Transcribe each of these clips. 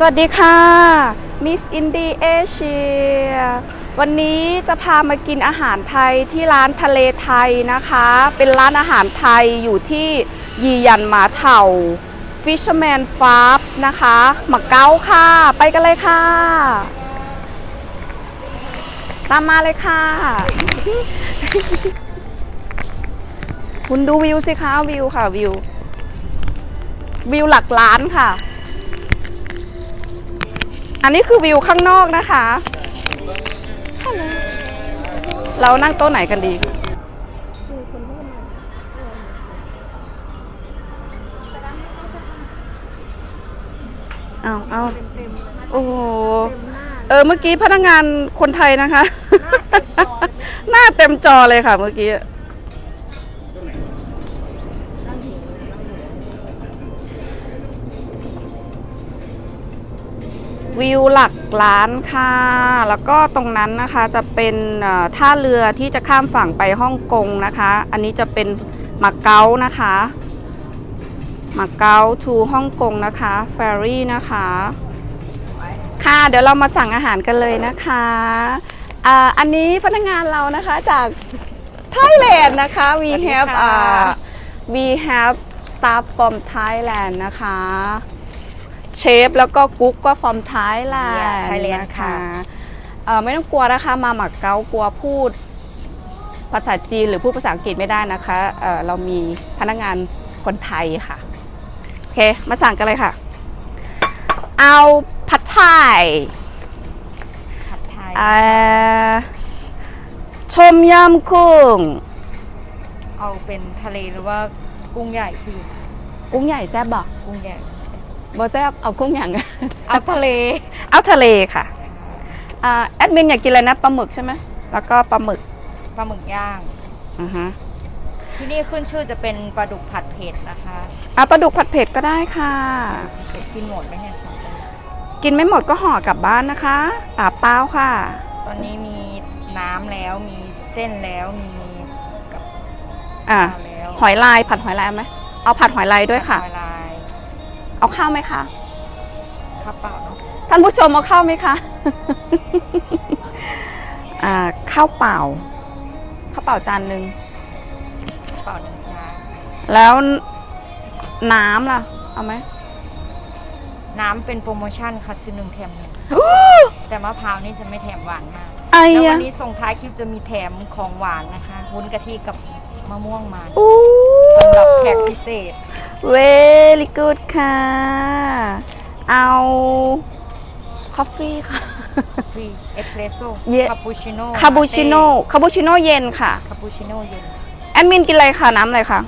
สวัสดีค่ะ Miss Indie Asia วันนี้จะพามากินอาหารไทยที่ร้านทะเลไทยนะคะ เป็นร้านอาหารไทยอยู่ที่ยียันหมาเถ่า Fisherman Farm นะคะหมักเก้าค่ะ ไปกันเลยค่ะ ตามมาเลยค่ะ คุณดูวิวสิคะวิวค่ะวิว วิวหลักล้านค่ะ อันนี้คือวิวข้างนอกนะคะ เรานั่งโต๊ะไหนกันดี เอาเอาโอ้โห เออ เมื่อกี้พนักงานคนไทยนะคะ หน้าเต็มจอเลยค่ะเมื่อกี้ วิวหลักล้านค่ะ แล้วก็ตรงนั้นนะคะจะเป็นเอ่อท่าเรือที่จะข้ามฝั่งไปฮ่องกงนะคะ อันนี้จะเป็นมาเก๊านะคะมาเก๊าทูฮ่องกงนะคะแฟรี่นะคะ ค่ะเดี๋ยวเรามาสั่งอาหารกันเลยนะคะอ่าอันนี้พนักงานเรานะคะจากไทยแลนด์นะคะ we สวัสดี have ค่ะ uh, we have staff from Thailand นะคะ เชฟแล้วก็กุ๊กก็ from Thailand Yeah, Thailand นะคะค่ะเอ่อไม่ต้องกลัวนะคะ มาหมักเก๊ากลัวพูด ภาษาจีนหรือพูดภาษาอังกฤษไม่ได้นะคะเอ่อเรามีพนักงานคนไทยค่ะ โอเค มาสั่งกันเลยค่ะ เอาผัดไทยผัดไทยเอ่อชมยำกุ้ง เอาเป็นทะเลหรือว่ากุ้งใหญ่พี่ กุ้งใหญ่แซ่บบ่กุ้งใหญ่ บ่แซ่บเอากุ้งอย่างเอาทะเล เอาทะเลค่ะอ่าแอดมินอยากกินอะไรนะปลาหมึกใช่ไหมแล้วก็ปลาหมึกปลาหมึกย่างอ่าฮะที่นี่ขึ้นชื่อจะเป็นปลาดุกผัดเผ็ดนะคะเอาปลาดุกผัดเผ็ดก็ได้ค่ะ เผ็ดกินหมดไหมเนี่ยสองคนกินไม่หมดก็ห่อกลับบ้านนะคะปาเป้าค่ะ ตอนนี้มีน้ำแล้วมีเส้นแล้วมีกับอ่าข้าวแล้วหอยลายผัดหอยลายเอาไหมเอาผัดหอยลายด้วยค่ะผัหอยลาย เอาข้าวไหมคะข้าวเปล่าเนาะท่านผู้ชมเอาข้าวไหมคะอ่าข้าวเปล่าข้าวเปล่าจานหนึ่งข้าวเปล่าหนึ่งจานแล้วน้ำล่ะ เอาไหมน้ำเป็นโปรโมชั่นค่ะซื้อหนึ่งแถมหนึ่งแต่มะพร้าวนี่จะไม่แถมหวานมากไอ้แล้ววัยะนนี้ส่งท้ายคลิปจะมีแถมของหวานนะคะวุ้นกะทิกับมะม่วงมันอู้ สำหรับแขกพิเศษ เวลี่กูดค่ะ เอาคอฟฟี่ค่ะ ฟรีเอสเปรสโซ่เยคาปูชิโน่คาปูชิโน่คาปูชิโน่เย็นค่ะ คาปูชิโน่เย็นแอดมินกินอะไรคะน้ำอะไรคะ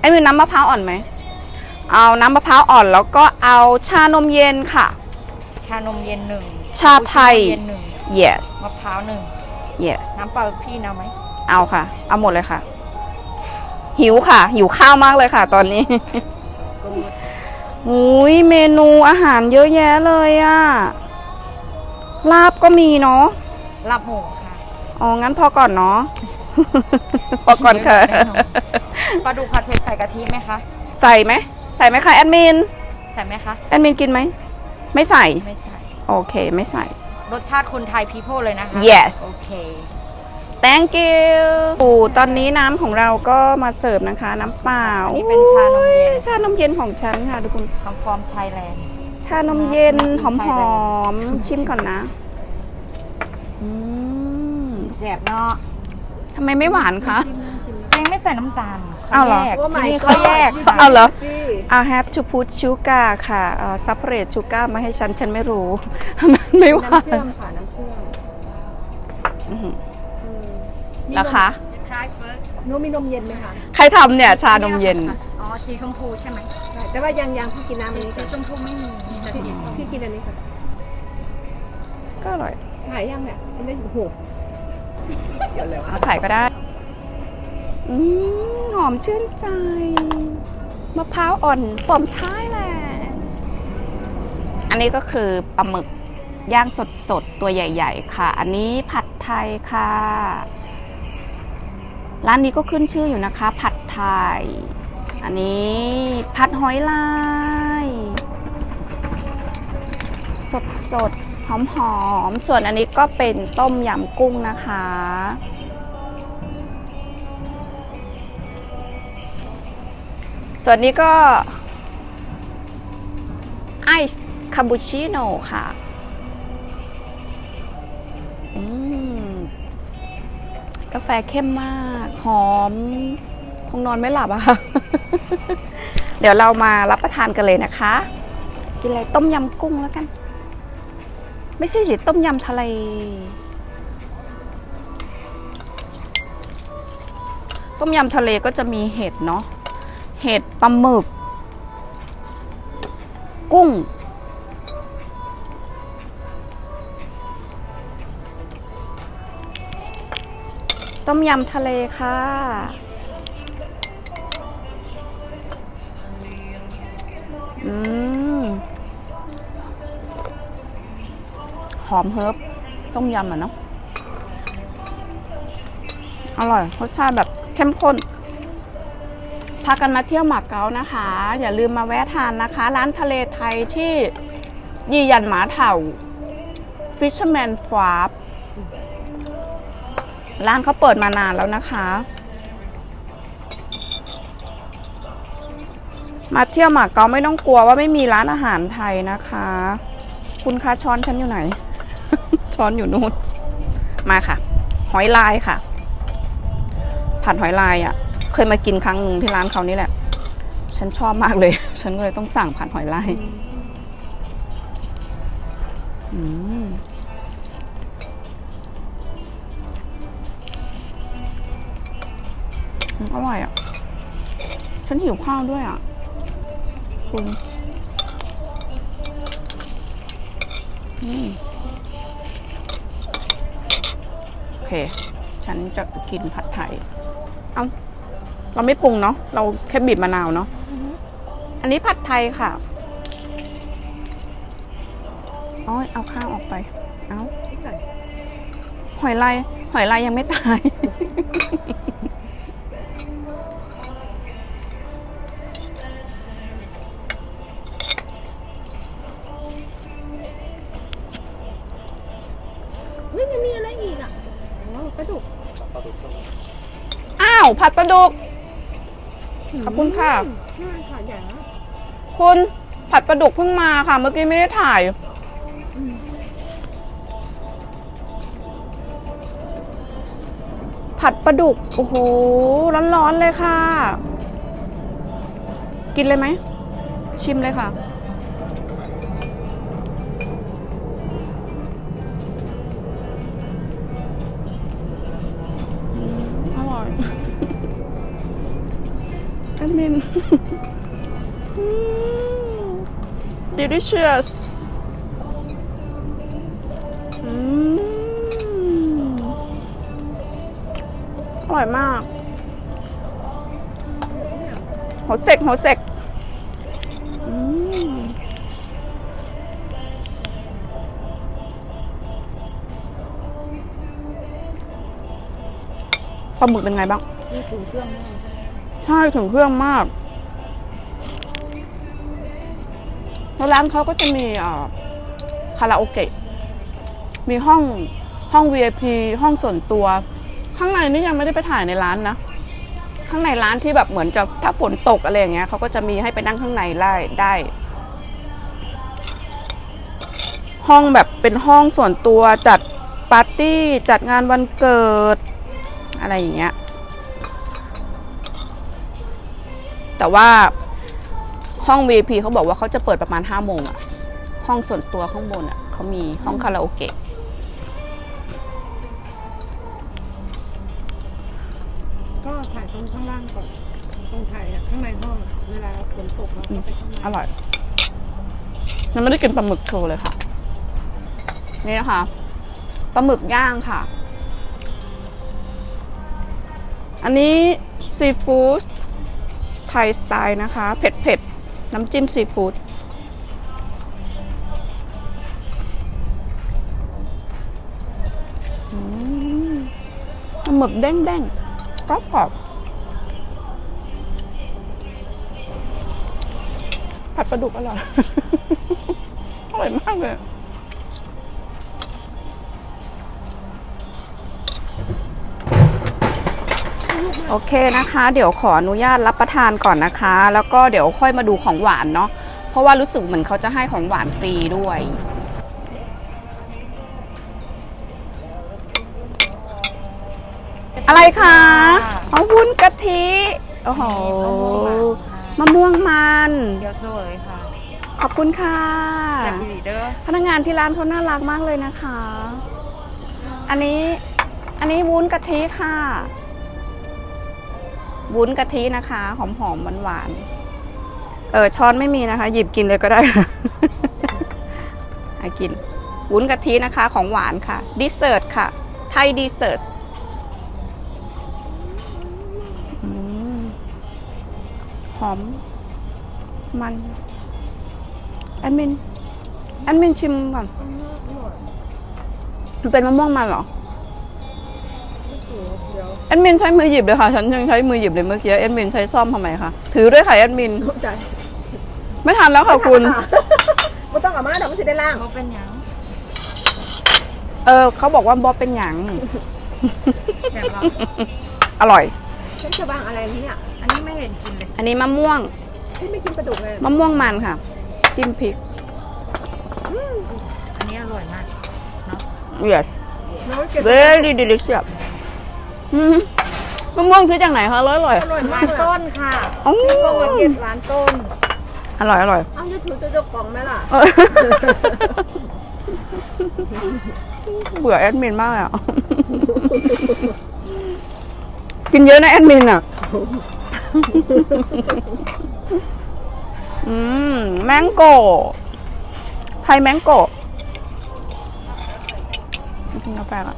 แอดมินน้ำมะพร้าวอ่อนไหม เอาน้ำมะพร้าวอ่อนแล้วก็เอาชานมเย็นค่ะ ชานมเย็นหนึ่งชาไทยคาปูชิโน่เย็นหนึ่ง yes มะพร้าวหนึ่ง yes น้ำเปล่าพี่เอาไหมเอาค่ะ เอาหมดเลยค่ะ หิวค่ะ หิวข้าวมากเลยค่ะ ตอนนี้กูดอุ้ยเมนูอาหารเยอะแยะเลยอะลาบก็มีเนาะลาบหมูค่ะ อ๋อ งั้นพอก่อนเนาะ พอก่อนค่ะ ปลาดุกผัดเผ็ดใส่กะทิไหมคะ ใส่ไหม ใส่ไหมคะแอดมิน ใส่ไหมคะ แอดมินกินไหม ไม่ใส่ ไม่ใส่ โอเค ไม่ใส่ รสชาติคนไทยพีโพเลยนะคะ Yes โอเค thank you ปูตอนนี้น้ำของเราก็มาเสิร์ฟนะคะ น้ำเปล่าอันนี้เป็นชานมเย็นอุ๊ชานมเย็นของฉันค่ะทุกคน คำฟอร์มไทยแลนด์ ชานมเย็นหน้ำพริกไทยอเลยมๆชิมก่อนนะอืมแสบเนาะทำไมไม่หวานคะ ยังไม่ใส่น้ำตาลอ้าวเหรอ แยก Oh my ที่นี่เขาแยก God ค่ะเอาเหรอสิ I have to put sugar ค่ะเอ่อ separate sugar มาให้ฉัน ฉันไม่รู้ มันไม่หวาน้ำเชื่อมนค่ะน้ำเชื่อมอื้อหืออืม มีแล้วคะ try first นมมีนมเย็นไหมคะใครทำเนี่ยชานมเย็น อ๋อ สีชมพูใช่ไหมใช่แต่ว่ายังยังพี่กินน้ำอันนี้สีก่อนชมพูไม่มีมีแต่พี่สีส้มพี่กินอันนี้ค่ะก็อร่อยถ่ายยังเนี่ยฉันได้หูเดี๋ยวเร็วเอาไข่ก็ได้ อืมหอมชื่นใจมะพร้าวอ่อนฟอมท้ายแหละอันนี้ก็คือปลาหมึกย่างสดๆ ตัวใหญ่ ๆ ค่ะ อันนี้ผัดไทยค่ะ ร้านนี้ก็ขึ้นชื่ออยู่นะคะ ผัดไทย อันนี้ผัดหอยลาย สดสดหอมหอมๆส่วนอันนี้ก็เป็นต้มยำกุ้งนะคะ ส่วนนี้ก็ไอซ์คาปูชิโน่ค่ะ กาแฟเข้มมาก หอม คงนอนไม่หลับอะค่ะ เดี๋ยวเรามารับประทานกันเลยนะคะ กินอะไรต้มยำกุ้งแล้วกัน ไม่ใช่สิต้มยำทะเล ต้มยำทะเลก็จะมีเห็ดเนาะ เห็ดปลาหมึก กุ้ง ต้มยำทะเลค่ะ อืม หอมเฮิร์บต้มยำอะเนาะ อร่อย รสชาติแบบเข้มข้น พากันมาเที่ยวหมาเก๊านะคะ อย่าลืมมาแวะทานนะคะ ร้านทะเลไทยที่ยี่ยันหมาเถ่า Fisherman Farm ร้านเขาเปิดมานานแล้วนะคะ มาเที่ยวหมาเกาไม่ต้องกลัวว่าไม่มีร้านอาหารไทยนะคะ คุณคะช้อนฉันอยู่ไหน ช้อนอยู่นู่นมาค่ะ หอยลายค่ะ ผัดหอยลายอะ่ะ เคยมากินครั้งหนึ่งที่ร้านเขานี่แหละ ฉันชอบมากเลย ฉันก็เลยต้องสั่งผัดหอยลายอืม อืมอร่อยอะ ฉันหิวข้าวด้วยอะ คุณอืมโอเค ฉันจะกินผัดไทย เอาเราไม่ปรุงเนาะ เราแค่บีบมะนาวเนาะ อันนี้ผัดไทยค่ะอ๋อเอาข้าวออกไป เอาพี่ไก่หอยลายหอยลายยังไม่ตาย อ๋อกระดูกอ้าว ผัดปลาดุก ขอบคุณค่ะอืมใช่ค่ะใหญ่มากคุณผัดปลาดุกเพิ่งมาค่ะ เมื่อกี้ไม่ได้ถ่าย อืมผัดปลาดุก โอ้โห ร้อนๆเลยค่ะ กินเลยไหม ชิมเลยค่ะ ดมิน delicious อร่อยมากหัวเสกหัวเสกปลาหมึกเป็นไงบ้างนี่ถึงเครื่องมาก ใช่ถึงเครื่องมากแล้วร้านเขาก็จะมีคาราโอเกะ มีห้องห้อง VIP ห้องส่วนตัว ข้างในนี่ยังไม่ได้ไปถ่ายในร้านนะ ข้างในร้านที่แบบเหมือนจะถ้าฝนตกอะไรอย่างเงี้ยเขาก็จะมีให้ไปนั่งข้างในได้ได้ ห้องแบบเป็นห้องส่วนตัวจัดปาร์ตี้จัดงานวันเกิด อะไรอย่างเงี้ย แต่ว่าห้อง VIP เขาบอกว่าเขาจะเปิดประมาณ5โมงอะห้องส่วนตัวข้างบนอะเขามีห้องคาราโอเกะก็ถ่ายตรงข้างล่างก่อนตรงถ่ายอะข้างในห้องอะเวลาฝนตกเราก็ไปข้างในอร่อยยังไม่ได้กินปลาหมึกโชว์เลยค่ะ นี่นะคะปลาหมึกย่างค่ะ อันนี้ซีฟู้ดไทยสไตล์นะคะ เผ็ดเผ็ดๆน้ำจิ้มซีฟู้ดอืมปลาหมึกเด้งๆกรอบกรอบๆผัดปลาดุกอร่อย อร่อยมากเลย โอเคนะคะ เดี๋ยวขออนุญาตรับประทานก่อนนะคะ แล้วก็เดี๋ยวค่อยมาดูของหวานเนาะเพราะว่ารู้สึกเหมือนเขาจะให้ของหวานฟรีด้วยอะไรคะของวุ้นกะทิโอ้โหมะม่วงมันเดี๋ยวเสวยค่ะ ขอบคุณค่ะแซ่บอีเด้อพนักงานที่ร้านเขาน่ารักมากเลยนะคะ อันนี้อันนี้วุ้นกะทิค่ะ วุ้นกะทินะคะ หอมหอมหวานหวานๆเออช้อนไม่มีนะคะ หยิบกินเลยก็ได้ให้กิน วุ้นกะทินะคะของหวานค่ะดิเซอร์ตค่ะ ไทยดิเซอร์ตอืมหอม มันแอดมินแอดมินชิมก่อนมันเป็นมะม่วงมันเหรอเดี๋ยว แอดมินใช้มือหยิบเลยค่ะ ฉันยังใช้มือหยิบเลยเมื่อกี้แอดมินใช้ซ่อมทำไมคะถือด้วยค่ะแอดมินใจไม่ทันแล้วค่ะคุณ ไม่ต้องเอามาเดี๋ยวมันสิได้ล่างเขาเป็นหยังเออเขาบอกว่าบอเป็นหยังแซ่บเหรออร่อย ฉันจะวางอะไรเนี่ยอันนี้ไม่เห็นกินเลยอันนี้มะม่วงที่ไม่กินปลาดุกเลยมะม่วงมันค่ะ จิ้มพริก อันนี้อร่อยมากเนาะ yes น้องเก็บ very delicious อืมมะม่วงซื้อจากไหนคะอร่อยอร่อย อร่อยมาร้ากนเลยต้นค่ะอ๋อก็มาเก็บร้านต้น อร่อยอร่อย เอ้าจะถือเจ้าของไหมล่ะ เออเบื่อแอดมินมากเลยอะ กินเยอะนะแอดมินอะ อืม แมงโก้ไทยแมงโก้กินกาแฟก่อน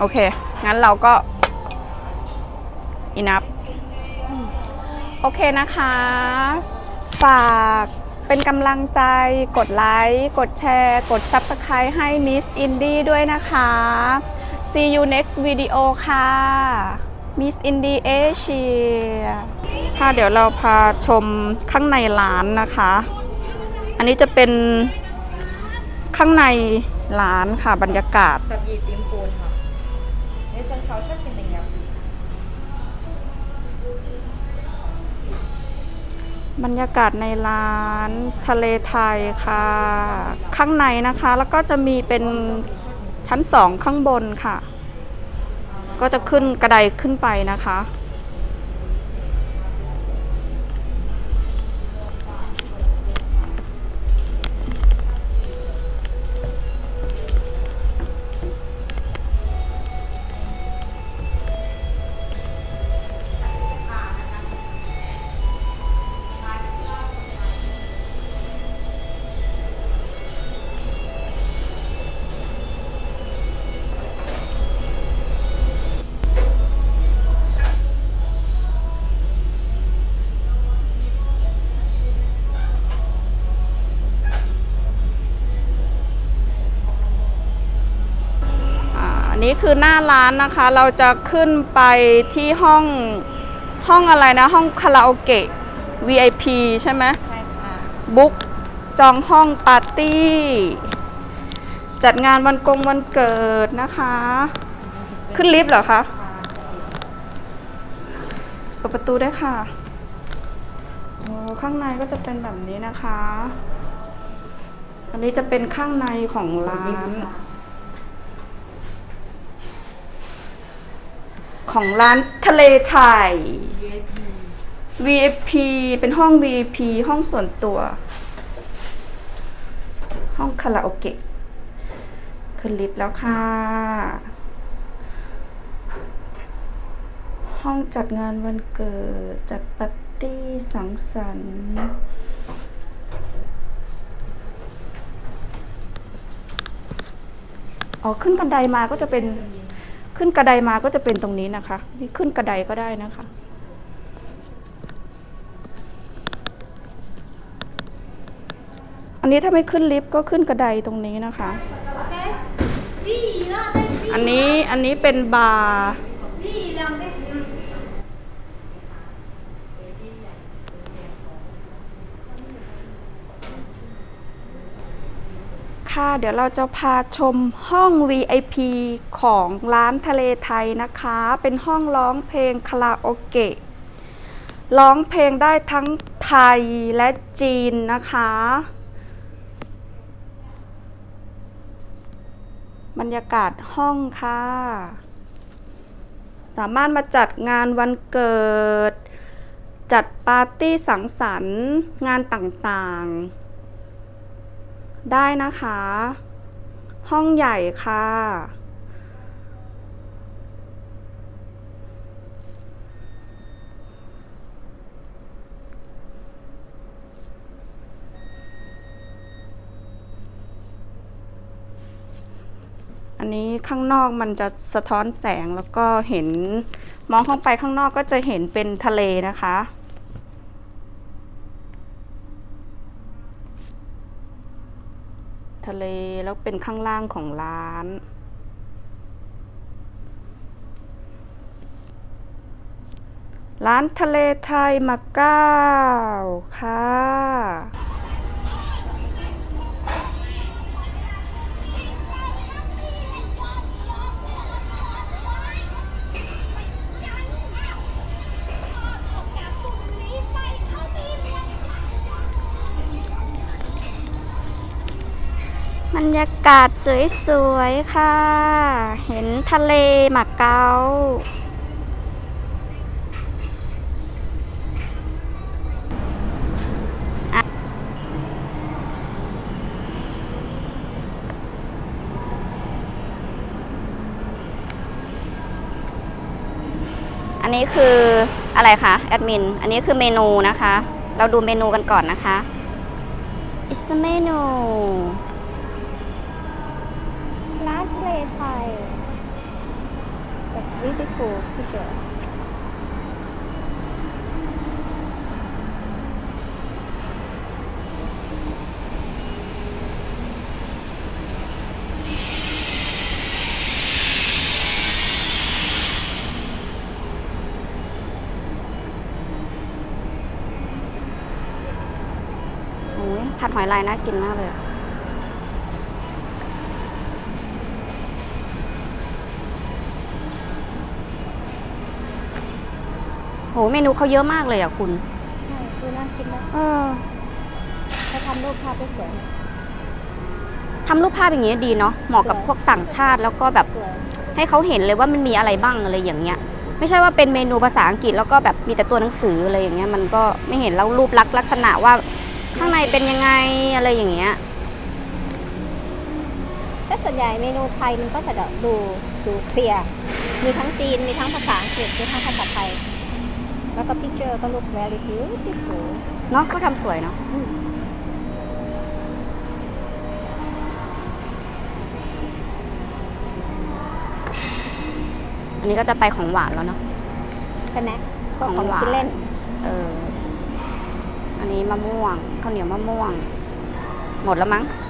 โอเค งั้นเราก็อินับโอเคนะคะ ฝากเป็นกำลังใจกดไลค์ กดแชร์ กด Subscribe ให้ Miss Indie ด้วยนะคะ See you next video ค่ะ Miss Indie Asia ค่ะเดี๋ยวเราพาชมข้างในร้านนะคะ อันนี้จะเป็นข้างในร้านค่ะบรรยากาศสับยีติมปูนค่ะ ในส่วนเขาชอบกินอย่างเงี้ยบรรยากาศในร้านทะเลไทยค่ะ ข้างในนะคะ แล้วก็จะมีเป็นชั้นสองข้างบนค่ะ ก็จะขึ้นกระไดขึ้นไปนะคะ นนี้คือหน้าร้านนะคะ เราจะขึ้นไปที่ห้องห้องอะไรนะ ห้องคาราโอเกะ VIP ใช่ไหมใช่ค่ะบุ๊กจองห้องปาร์ตี้ จัดงานวันกงวันเกิดนะคะ ขึ้นลิฟต์เหรอคะเปิดประตูได้วยค่ะโอ้ข้างในก็จะเป็นแบบนี้นะคะ อันนี้จะเป็นข้างในของร้าน ของร้านทะเลไทย VIP เป็นห้อง VIP ห้องส่วนตัว ห้องคาราโอเกะขึ้นลิฟต์แล้วค่ะ ห้องจัดงานวันเกิด จัดปาร์ตี้สังสรรค์อ๋อขึ้นกระไดมาก็จะเป็น ขึ้นกระไดมาก็จะเป็นตรงนี้นะคะนี่ขึ้นกระไดก็ได้นะคะ อันนี้ถ้าไม่ขึ้นลิฟต์ก็ขึ้นกระไดตรงนี้นะคะ อันนี้อันนี้เป็นบาร์ ค่ะ เดี๋ยวเราจะพาชมห้อง VIP ของร้านทะเลไทยนะคะ เป็นห้องร้องเพลงคาราโอเกะ ร้องเพลงได้ทั้งไทยและจีนนะคะ บรรยากาศห้องค่ะ สามารถมาจัดงานวันเกิด จัดปาร์ตี้สังสรรค์ งานต่างๆ ได้นะคะ ห้องใหญ่ค่ะ อันนี้ข้างนอกมันจะสะท้อนแสงแล้วก็เห็นมองเข้าไปข้างนอกก็จะเห็นเป็นทะเลนะคะ ทะเลแล้วเป็นข้างล่างของร้าน ร้านทะเลไทยมาเก้าค่ะ รรยากาศสวยๆ ค่ะ เห็นทะเลหมาเกาอะอันนี้คืออะไรคะแอดมิน อันนี้คือเมนูนะคะ เราดูเมนูกันก่อนนะคะ It's a menu ร้านทะเลไทย แบบ beautiful picture โอ้ยผัดหอยลายน่ากินมากเลย โหเมนูเขาเยอะมากเลยอะคุณ ใช่คือน่ากินนะเออเขาทำรูปภาพได้สวยทำรูปภาพอย่างเงี้ยดีเนาะเหมาะกับพวกต่างชาติแล้วก็แบบสวยให้เขาเห็นเลยว่ามันมีอะไรบ้างอะไรอย่างเงี้ย ไม่ใช่ว่าเป็นเมนูภาษาอังกฤษแล้วก็แบบมีแต่ตัวหนังสืออะไรอย่างเงี้ยมันก็ไม่เห็นแล้วรูปลักษณ์ลักษณะว่าข้างในเป็นยังไงอะไรอย่างเงี้ย แต่ส่วนใหญ่เมนูไทยมันก็จะดูดูเคลียร์มีทั้งจีนมีทั้งภาษาอังกฤษมีทั้งภาษาไทย แล้วก็ picture ก็ look very beautiful เนาะเขาทำสวยเนาะอืมอันนี้ก็จะไปของหวานแล้วเนาะ snacks ก็ของของหวานกินเล่น เออ อันนี้มะม่วงข้าวเหนียวมะม่วง หมดแล้วมั้งห